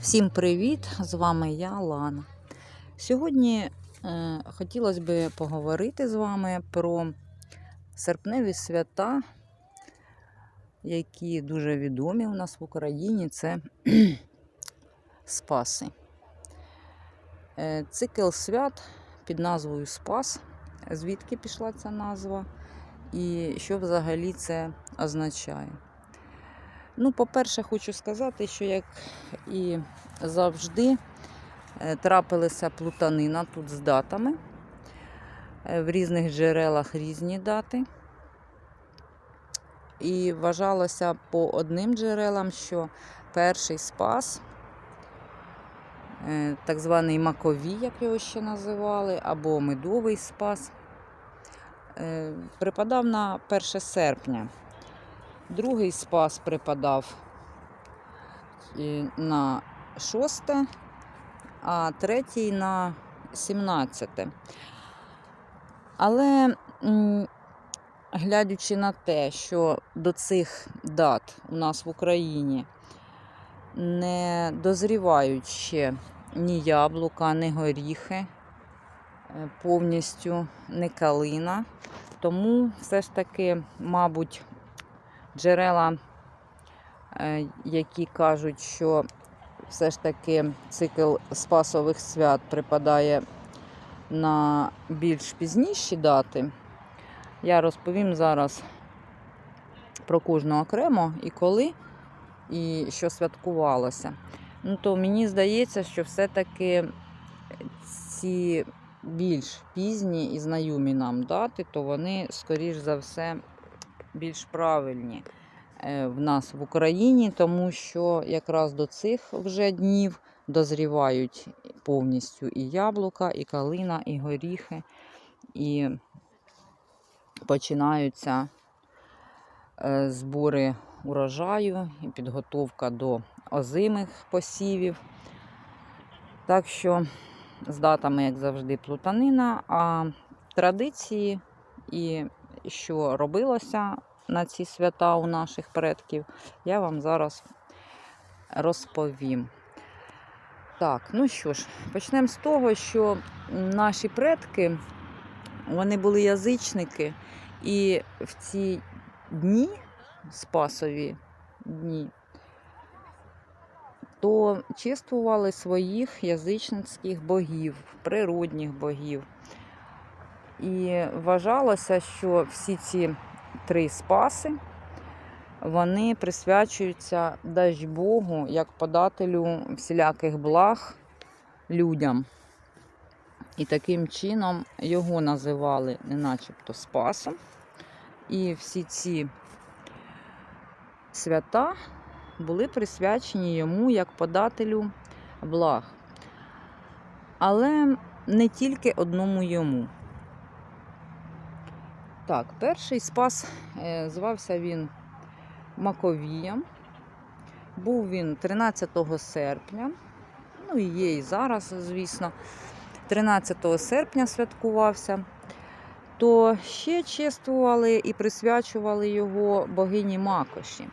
Всім привіт! З вами я, Лана. Сьогодні е, хотілося б поговорити з вами про серпневі свята, які дуже відомі у нас в Україні. Це Спаси. Е, цикл свят під назвою Спас. Звідки пішла ця назва? І що взагалі це означає? Ну, по-перше, хочу сказати, що як і завжди е, трапилася плутанина тут з датами. Е, В різних джерелах різні дати. І вважалося по одним джерелам, що перший спас, е, так званий Маковій, як його ще називали, або медовий спас, припадав на 1 серпня. Другий спас припадав на 6, а третій на 17. Але глядячи на те, що до цих дат у нас в Україні не дозрівають ще ні яблука, ні горіхи, е, повністю не калина. Тому все ж таки, мабуть, джерела, е, які кажуть, що все ж таки цикл Спасових свят припадає на більш пізніші дати. Я розповім зараз про кожну окремо і коли, і що святкувалося. Ну, то мені здається, що все-таки ці більш пізні і знайомі нам дати, то вони, скоріш за все, більш правильні е, в нас в Україні, тому що якраз до цих вже днів дозрівають повністю і яблука, і калина, і горіхи, і починаються е, збори урожаю і підготовка до озимих посівів. Так що з датами, як завжди, плутанина, а традиції і що робилося на ці свята у наших предків, я вам зараз розповім. Так, ну що ж, почнемо з того, що наші предки, вони були язичники, і в ці дні, спасові дні, то чествували своїх язичницьких богів, природних богів. І вважалося, що всі ці три спаси вони присвячуються дасть Богу як подателю всіляких благ людям. І таким чином його називали не начебто Спасом. І всі ці свята були присвячені йому як подателю благ. Але не тільки одному йому. Так, перший спас е, звався він Маковієм. Був він 13 серпня, ну і є і зараз, звісно. 13 серпня святкувався, то ще чествували і присвячували його богині Макоші,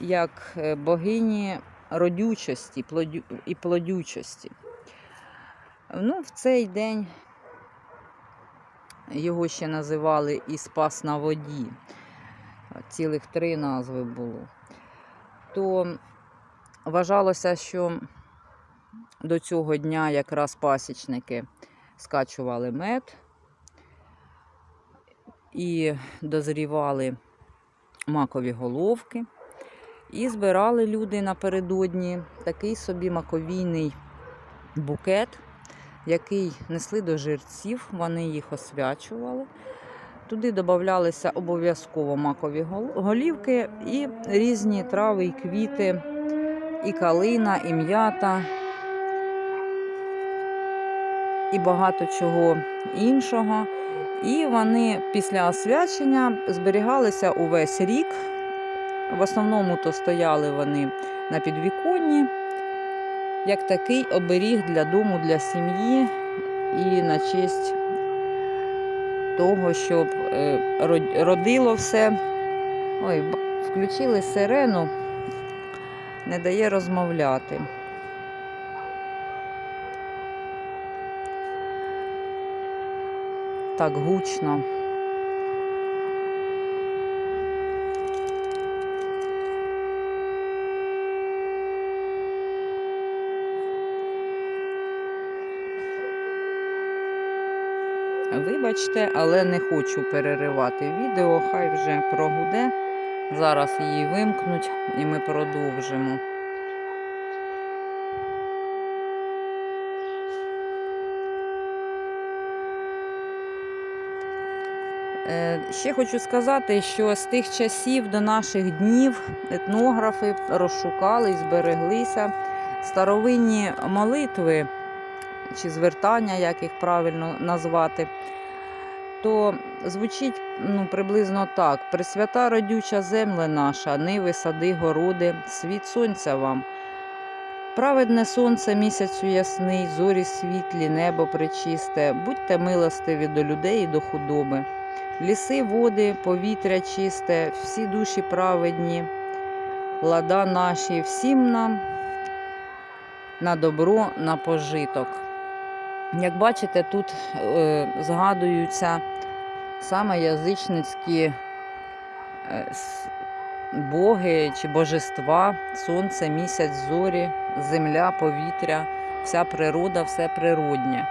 як е, богині родючості і плодючості. Ну, в цей день його ще називали і Спас на воді. Цілих три назви було. То вважалося, що до цього дня якраз пасічники скачували мед і дозрівали макові головки. І збирали люди напередодні такий собі маковійний букет, який несли до жерців, вони їх освячували. Туди додавалися обов'язково макові голівки і різні трави і квіти, і калина, і м'ята, і багато чого іншого. І вони після освячення зберігалися увесь рік. В основному то стояли вони на підвіконні, як такий оберіг для дому, для сім'ї і на честь того, щоб е, родило все. Ой, включили сирену, не дає розмовляти. Так гучно. Вибачте, але не хочу переривати відео, хай вже прогуде. Зараз її вимкнуть і ми продовжимо. Е, Ще хочу сказати, що з тих часів до наших днів етнографи розшукали і збереглися старовинні молитви чи звертання, як їх правильно назвати, то звучить ну, приблизно так: Пресвята родюча земля наша, ниви, сади, городи, світ сонця вам. Праведне сонце місяцю ясний, зорі світлі, небо пречисте, будьте милостиві до людей і до худоби. Ліси, води, повітря чисте, всі душі праведні, лада наші, всім нам на добро, на пожиток. Як бачите, тут е, згадуються саме язичницькі е, боги чи божества, сонце, місяць, зорі, земля, повітря, вся природа, все природнє.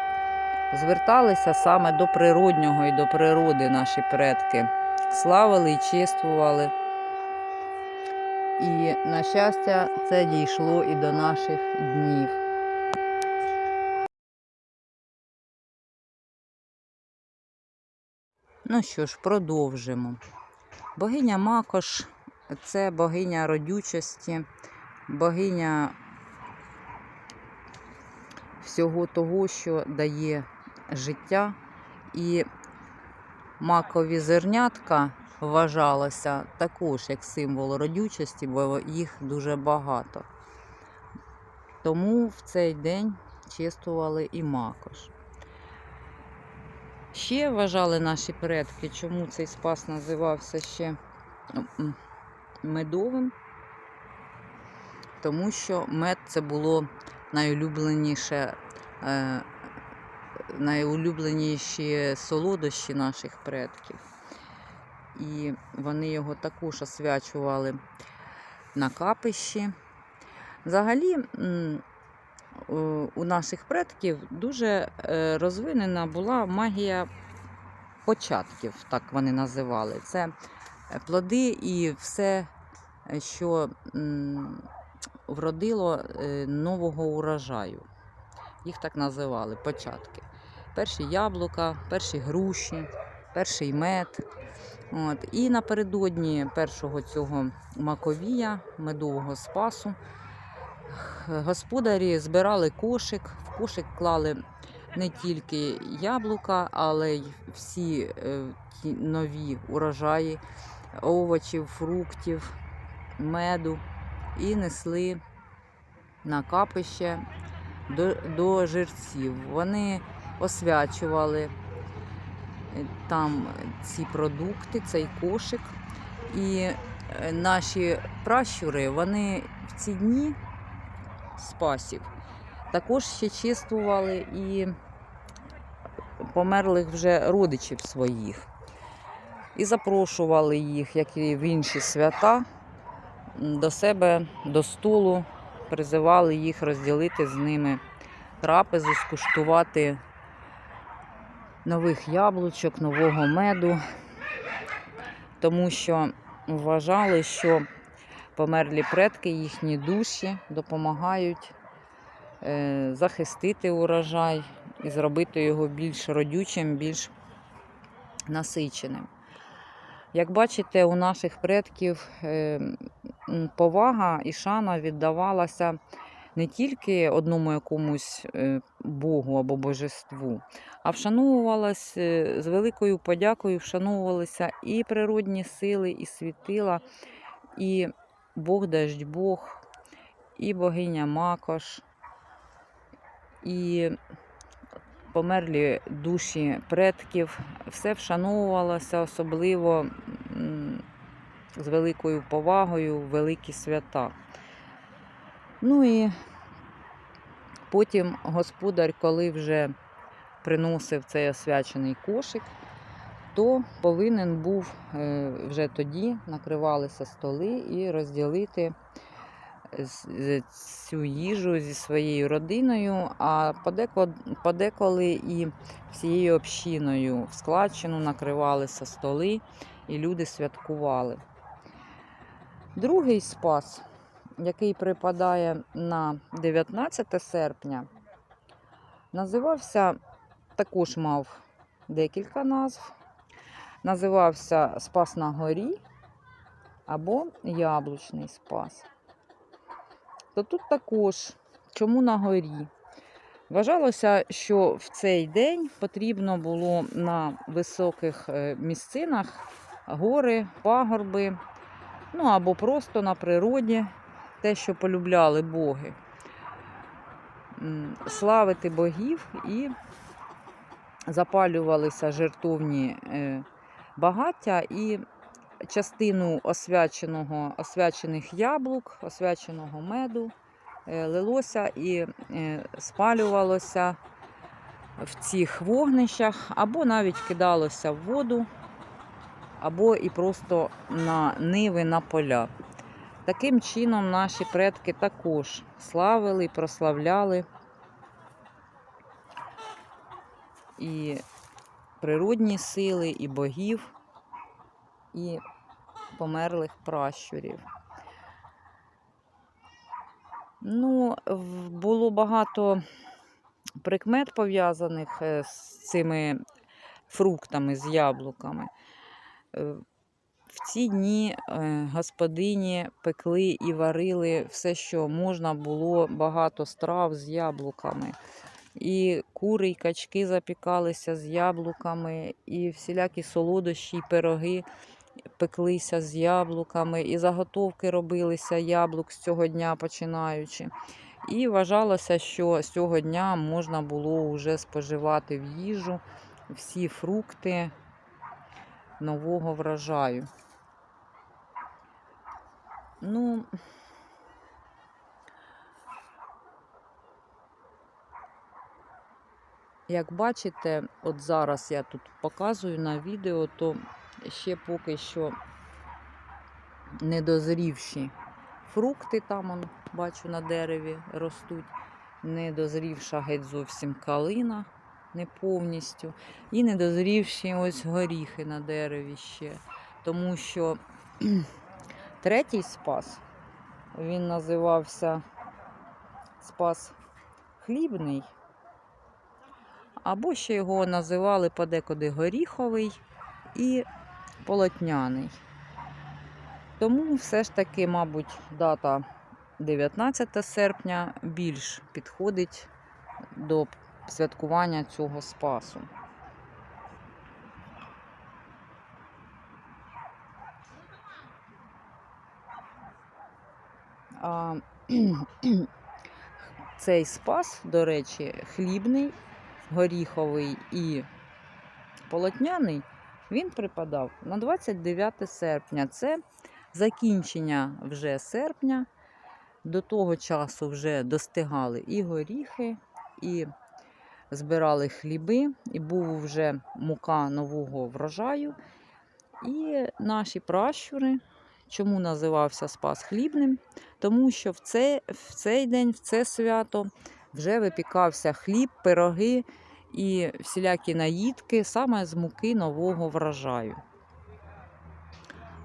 Зверталися саме до природнього і до природи наші предки, славили і чествували. І, на щастя, це дійшло і до наших днів. Ну що ж, продовжимо. Богиня Макош це богиня родючості, богиня всього того, що дає життя. І макові зернятка вважалося також як символ родючості, бо їх дуже багато. Тому в цей день чистували і макош. Ще вважали наші предки, чому цей спас називався ще медовим, тому що мед це було найулюбленіше, е, найулюбленіші солодощі наших предків. І вони його також освячували на капищі. Взагалі, у- наших предків дуже е, розвинена була магія початків, так вони називали. Це е, плоди і все, е, що вродило нового урожаю. Їх так називали початки. Перші яблука, перші груші, перший мед. От. І напередодні першого цього маковія, медового спасу, господарі збирали кошик, в кошик клали не тільки яблука, але й всі е, ті нові урожаї овочів, фруктів, меду і несли на капище до, до жерців. Вони освячували е, там ці продукти, цей кошик. І е, наші пращури, вони в ці дні спасів також ще чистували і померлих вже родичів своїх. І запрошували їх, як і в інші свята, до себе до столу, призивали їх розділити з ними трапезу, скуштувати нових яблучок, нового меду, тому що вважали, що померлі предки, їхні душі допомагають е, захистити урожай і зробити його більш родючим, більш насиченим. Як бачите, у наших предків е, повага і шана віддавалася не тільки одному якомусь е, Богу або божеству, а вшановувалась з великою подякою, вшановувалися і природні сили, і світила, і Бог даждь Бог, і богиня Макош, і померлі душі предків. Все вшановувалося особливо з великою повагою великі свята. Ну і потім господар, коли вже приносив цей освячений кошик, то повинен був е, вже тоді накривалися столи і розділити з- цю їжу зі своєю родиною, а подеколи і всією общиною в складчину накривалися столи, і люди святкували. Другий спас, який припадає на 19 серпня, називався, також мав декілька назв. Називався Спас на горі або Яблучний спас. То тут також, чому на горі? Вважалося, що в цей день потрібно було на високих е, місцинах гори, пагорби, ну або просто на природі, те, що полюбляли боги. Славити богів і запалювалися жертовні е, багаття і частину освяченого, освячених яблук, освяченого меду е, лилося і е, спалювалося в цих вогнищах, або навіть кидалося в воду, або і просто на ниви, на поля. Таким чином наші предки також славили прославляли і природні сили, і богів, і померлих пращурів. Ну, було багато прикмет пов'язаних е, з цими фруктами, з яблуками. Е, В ці дні е, господині пекли і варили все, що можна було, багато страв з яблуками. І кури, і качки запікалися з яблуками, і всілякі солодощі, і пироги пеклися з яблуками, і заготовки робилися яблук з цього дня починаючи. І вважалося, що з цього дня можна було вже споживати в їжу всі фрукти нового врожаю. Ну, як бачите, от зараз я тут показую на відео, то ще поки що недозрівші фрукти там, он, бачу, на дереві ростуть. Недозрівша геть зовсім калина, не повністю. І недозрівші ось горіхи на дереві ще. Тому що третій спас, він називався Спас хлібний. Або ще його називали подекуди горіховий і полотняний. Тому все ж таки, мабуть, дата 19 серпня більш підходить до святкування цього спасу. А, цей спас, до речі, хлібний, горіховий і полотняний, він припадав на 29 серпня. Це закінчення вже серпня. До того часу вже достигали і горіхи, і збирали хліби, і був вже мука нового врожаю. І наші пращури, чому називався Спас хлібним? Тому що в цей, в цей день, в це свято, вже випікався хліб, пироги і всілякі наїдки саме з муки нового врожаю.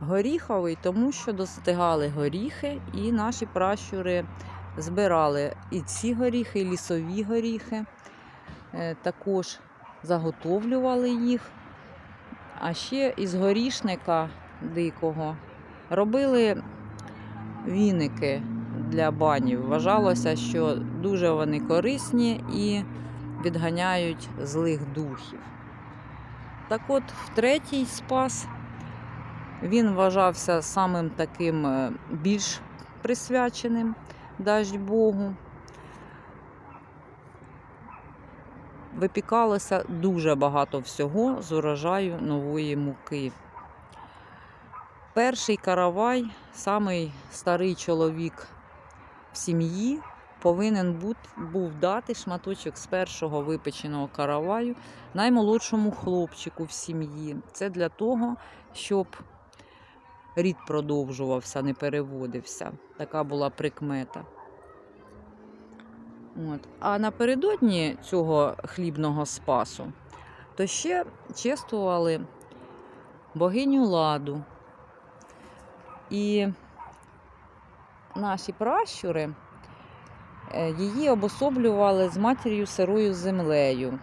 Горіховий, тому що достигали горіхи, і наші пращури збирали і ці горіхи, і лісові горіхи, Е, також заготовлювали їх. А ще із горішника дикого робили віники для банів. Вважалося, що дуже вони корисні і відганяють злих духів. Так от, в третій спас він вважався самим таким е, більш присвяченим, дасть Богу. Випікалося дуже багато всього з урожаю нової муки. Перший каравай, самий старий чоловік в сім'ї, повинен був дати шматочок з першого випеченого караваю наймолодшому хлопчику в сім'ї. Це для того, щоб рід продовжувався, не переводився. Така була прикмета. От. А напередодні цього хлібного спасу то ще чествували богиню ладу. І наші пращури її обособлювали з матір'ю сирою землею.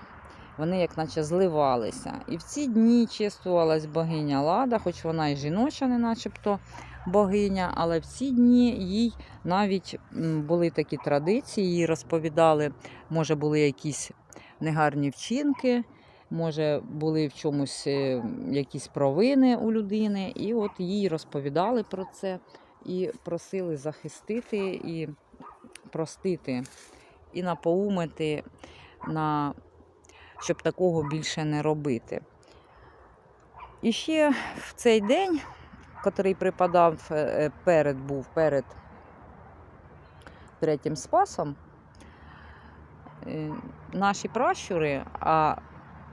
Вони як наче зливалися. І в ці дні чествувалась богиня Лада, хоч вона і жіноча, не начебто богиня, але в ці дні їй навіть були такі традиції, їй розповідали, може, були якісь негарні вчинки, може, були в чомусь е, якісь провини у людини, і от їй розповідали про це і просили захистити і простити, і напоумити, на... щоб такого більше не робити. І ще в цей день, котрий припадав е, е, перед, був перед третім спасом, е, наші пращури, а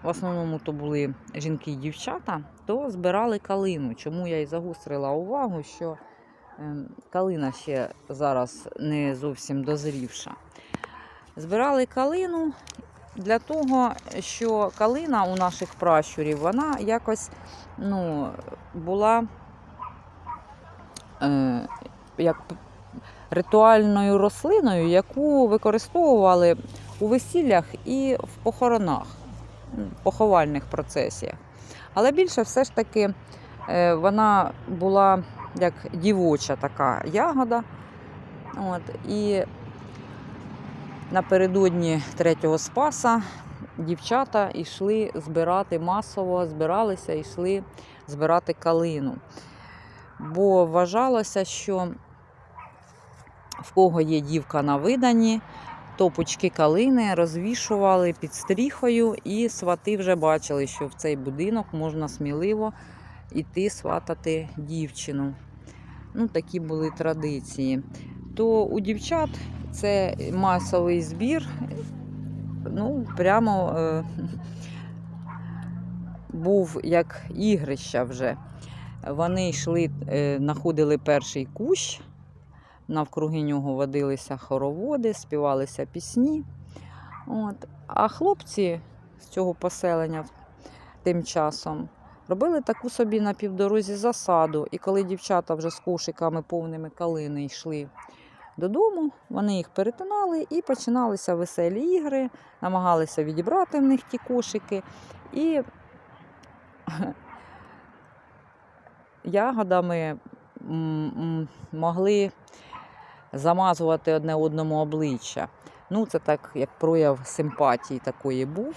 в основному то були жінки і дівчата, то збирали калину. Чому я і загострила увагу, що калина ще зараз не зовсім дозрівша. Збирали калину для того, що калина у наших пращурів, вона якось ну, була е, як ритуальною рослиною, яку використовували у весіллях і в похоронах, поховальних процесіях. Але більше все ж таки е, вона була як дівоча така ягода. От, і напередодні третього спаса дівчата йшли збирати масово, збиралися, йшли збирати калину. Бо вважалося, що в кого є дівка на видані, то пучки калини розвішували під стріхою, і свати вже бачили, що в цей будинок можна сміливо йти сватати дівчину. Ну, такі були традиції. То у дівчат це масовий збір, ну, прямо е, був як ігрища вже. Вони йшли, е, знаходили перший кущ, навкруги нього водилися хороводи, співалися пісні. От. А хлопці з цього поселення тим часом робили таку собі на півдорозі засаду. І коли дівчата вже з кошиками повними калини йшли додому, вони їх перетинали і починалися веселі ігри, намагалися відібрати в них ті кошики. І ягодами могли замазувати одне одному обличчя. Ну, це так, як прояв симпатії такої був.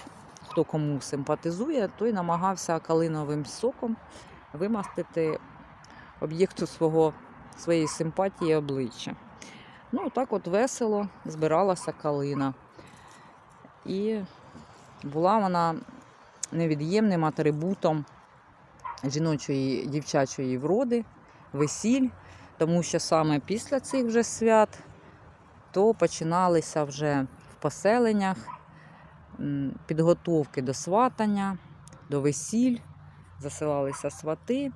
Хто кому симпатизує, той намагався калиновим соком вимастити об'єкту свого, своєї симпатії обличчя. Ну, так от весело збиралася калина. І була вона невід'ємним атрибутом жіночої дівчачої вроди, весіль, тому що саме після цих вже свят то починалися вже в поселеннях підготовки до сватання, до весіль, засилалися свати.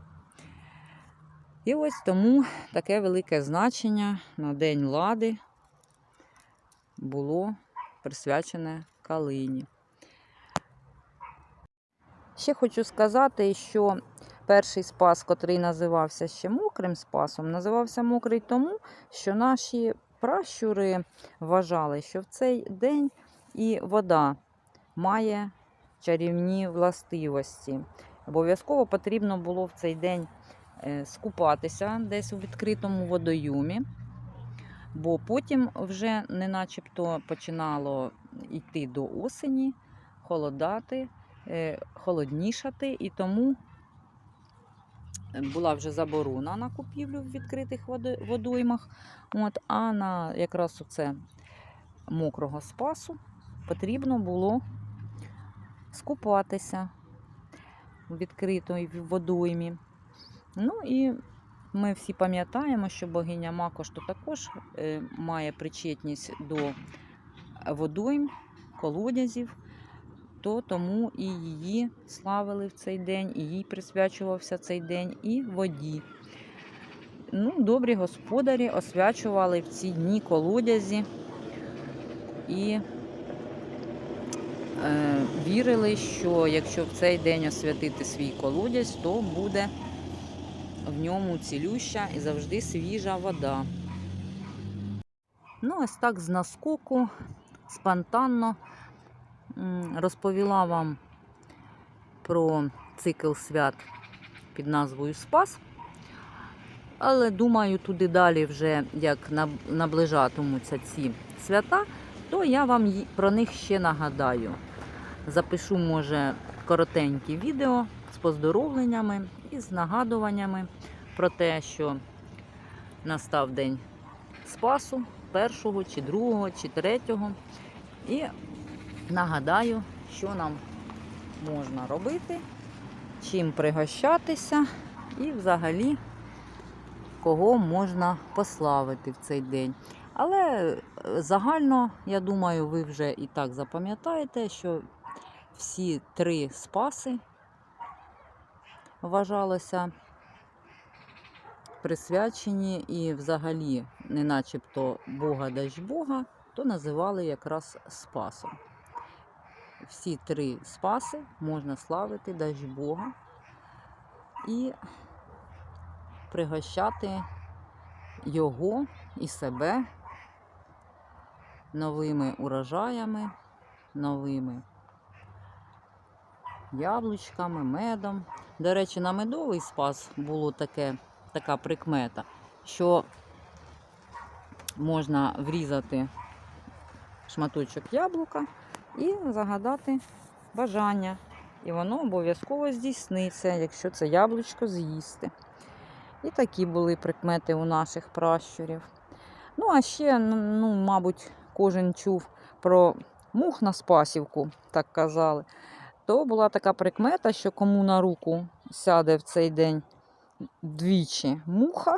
І ось тому таке велике значення на День Лади було присвячене калині. Ще хочу сказати, що перший спас, котрий називався ще мокрим спасом, називався мокрий тому, що наші пращури вважали, що в цей день і вода має чарівні властивості. Обов'язково потрібно було в цей день е, скупатися десь у відкритому водойомі, бо потім вже не начебто починало йти до осені, холодати, е, холоднішати, і тому була вже заборона на купівлю в відкритих водоймах. От, а на якраз оце мокрого спасу потрібно було скупатися у відкритій водоймі. Ну і Ми всі пам'ятаємо, що богиня Макош то також е, має причетність до водойм, колодязів, то тому і її славили в цей день, і їй присвячувався цей день, і воді. Ну, добрі господарі освячували в ці дні колодязі і вірили, що якщо в цей день освятити свій колодязь, то буде в ньому цілюща і завжди свіжа вода. Ну, ось так з наскоку, спонтанно розповіла вам про цикл свят під назвою Спас. Але думаю, туди далі, вже як наближатимуться ці свята, то я вам про них ще нагадаю. Запишу, може, коротенькі відео з поздоровленнями і з нагадуваннями про те, що настав день Спасу, першого, чи другого, чи третього. І нагадаю, що нам можна робити, чим пригощатися і взагалі кого можна пославити в цей день. Але е, загально, я думаю, ви вже і так запам'ятаєте, що всі три спаси вважалося присвячені і взагалі, не начебто Бога дасть Бога, то називали якраз Спасом. Всі три спаси можна славити дасть Бога і пригощати його і себе новими урожаями, новими яблучками, медом. До речі, на медовий спас було таке, така прикмета, що можна врізати шматочок яблука і загадати бажання. І воно обов'язково здійсниться, якщо це яблучко з'їсти. І такі були прикмети у наших пращурів. Ну, а ще, ну, мабуть, кожен чув про мух на спасівку, так казали. То була така прикмета, що кому на руку сяде в цей день двічі муха,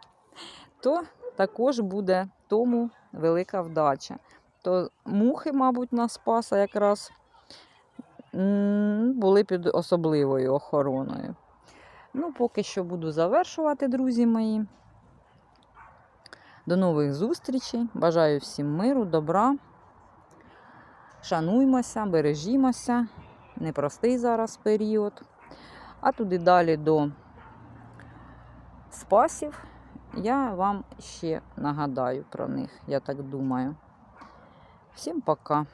то також буде тому велика вдача. То мухи, мабуть, на спаса якраз були під особливою охороною. Ну, поки що буду завершувати, друзі мої. До нових зустрічей. Бажаю всім миру, добра. Шануймося, бережімося. Непростий зараз період. А туди далі до спасів я вам ще нагадаю про них, я так думаю. Всім пока.